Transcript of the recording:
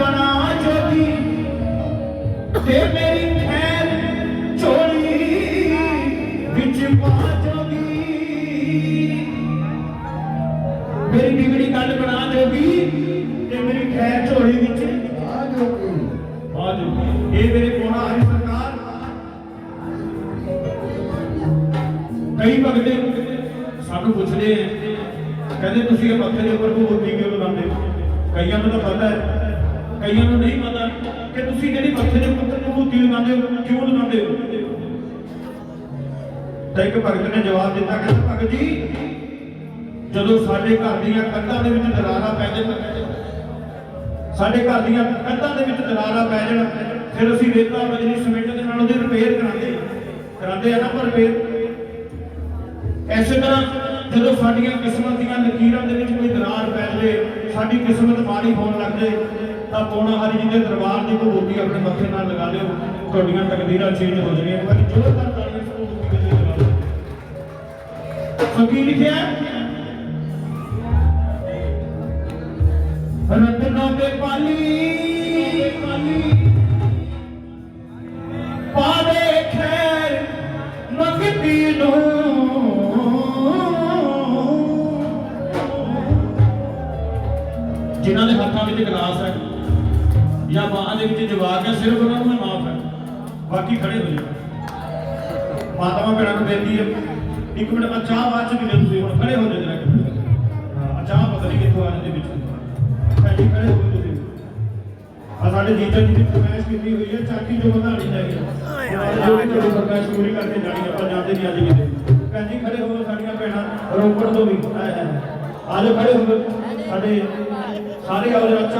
ਬਣਾ ਜੋਗੀ ਤੇ ਮੇਰੀ ਖੈਰ ਝੋਲੀ ਵਿੱਚ ਪਾ ਜੋਗੀ ਮੇਰੀ ਬਿਗੜੀ ਗੱਲ ਬਣਾ ਜੋਗੀ ਤੇ ਮੇਰੀ ਖੈਰ ਝੋਲੀ ਵਿੱਚ ਆ ਜੋਗੀ ਆ ਜੋਗੀ ਇਹ ਮੇਰੇ ਕੋਣਾ ਹੈ ਸਰਕਾਰ। ਕਈ ਭਗਤੇ ਸਾਨੂੰ ਪੁੱਛਦੇ ਆ, ਕਹਿੰਦੇ ਤੁਸੀਂ ਇਹ ਮੱਥੇ ਦੇ ਉੱਪਰ ਭਗਵਤੀ ਕਿਉਂ ਲਗਾਉਂਦੇ ਹੋ? ਕਈਆਂ ਨੂੰ ਤਾਂ ਪਤਾ ਹੈ। ਕਈਆਂ ਨੂੰ ਨਹੀਂ ਪਤਾ ਕਿ ਤੁਸੀਂ ਜਿਹੜੀ ਮੱਥੇ ਦੇ ਉੱਪਰ ਭਗਵਤੀ ਲਗਾਉਂਦੇ ਹੋ, ਕਿਉਂ ਲਗਾਉਂਦੇ ਹੋ ਤਾਂ ਇੱਕ ਭਗਤ ਨੇ ਜਵਾਬ ਦਿੱਤਾ, ਕਹਿੰਦਾ, ਭਗਤ ਜੀ, ਜਦੋਂ ਸਾਡੇ ਘਰ ਦੀਆਂ ਕੰਧਾਂ ਦੇ ਵਿੱਚ ਦਰਾਰਾਂ ਪੈ ਜਾਣ, ਸਾਡੇ ਘਰ ਦੀਆਂ ਕੰਧਾਂ ਦੇ ਵਿੱਚ ਦਰਾਰਾਂ ਪੈ ਜਾਣ, ਫਿਰ ਅਸੀਂ ਰੇਤਾ ਬਜਰੀ ਸਿਮੈਂਟ ਦੇ ਨਾਲ ਉਹਦੀ ਰਿਪੇਅਰ ਕਰਾਉਂਦੇ ਹਾਂ। ਕਰਾਉਂਦੇ ਆ ਨਾ ਪਰ ਰਿਪੇਅਰ ਐਸੇ ਤਰ੍ਹਾਂ ਜਦੋਂ ਸਾਡੀਆਂ ਕਿਸਮਤ ਦੀਆਂ ਲਕੀਰਾਂ ਦੇ ਵਿੱਚ ਕੋਈ ਦਰਾਰ ਪੈ ਜਾਵੇ ਸਾਡੀ ਕਿਸਮਤ ਮਾੜੀ ਹੋਣ ਲੱਗ ਜਾਏ ਤਾਂ ਪੌਣਾ ਹਰੀ ਜੀ ਦੇ ਦਰਬਾਰ ਦੀ ਭਗਵਤੀ ਆਪਣੇ ਮੱਥੇ ਨਾਲ ਲਗਾ ਲਿਓ, ਤੁਹਾਡੀਆਂ ਤਕਦੀਰਾਂ ਚੇਂਜ ਹੋ ਜਾਣੀਆਂ। ਇੱਕ ਵਾਰੀ ਜ਼ੋਰਦਾਰ ਤਾੜੀਆਂ ਇਸ ਭਗਵਤੀ ਦੇ ਲਈ ਲਗਾ ਦਿਓ ਸੋ ਕੀ ਲਿਖਿਆ? ਹੈ? ਰਤਨੋਂ ਦੇ ਪਾਲੀ ਪਾਵੇ ਖੈਰ। ਜਿਨ੍ਹਾਂ ਦੇ ਹੱਥਾਂ ਵਿੱਚ ਗਲਾਸ ਹੈ ਜਾਂ ਬਾਹਾਂ ਦੇ ਵਿੱਚ ਜਵਾਕ ਹੈ, ਸਿਰਫ ਉਹਨਾਂ ਨੂੰ ਮਾਫ ਹੈ। ਬਾਕੀ ਖੜੇ ਹੋ ਜਾਓ ਮਾਤਾਵਾਂ, ਭੈਣਾਂ ਨੂੰ ਬੇਨਤੀ ਹੈ, ਇੱਕ ਮਿੰਟ ਆਹ ਚਾਹ ਬਾਅਦ ਚ ਵੀ ਤੁਸੀਂ, ਹੁਣ ਖੜੇ ਹੋ ਜਾਓ ਜਰਾ ਹਾਂ, ਚਾਹ ਪਤਾ ਨਹੀਂ ਕਿੱਥੋਂ ਆ ਜਾਂਦੀ ਵਿੱਚ ਪਹਿਲੀ ਖੜੇ ਹੋ ਤੁਸੀਂ। ਆ ਸਾਡੇ ਜੀਜਾ ਜੀ ਦੀ ਫਰਮਾਇਸ਼ ਕੀਤੀ ਹੋਈ ਹੈ ਚਾਕੀ ਜੋ ਵਧਾਣੀ ਚਾਹੀਦੀ ਜੋ ਵੀ ਤੁਹਾਡੀ ਫਰਮਾਇਸ਼ ਪੂਰੀ ਕਰਕੇ ਜਾਣੀ ਆਪਾਂ ਜਾਂਦੇ ਨਹੀਂ ਅੱਜ ਕਿਤੇ ਭੈਣ ਜੀ, ਖੜੇ ਹੋ ਸਾਡੀਆਂ ਭੈਣਾਂ, ਰੋਪੜ ਤੋਂ ਵੀ। ਆਏ ਹੈ ਆਜੋ ਖੜੇ ਹੋ ਸਾਡੇ ਸਾਰੇ ਆਓ ਜਰਾ ਚਾਹ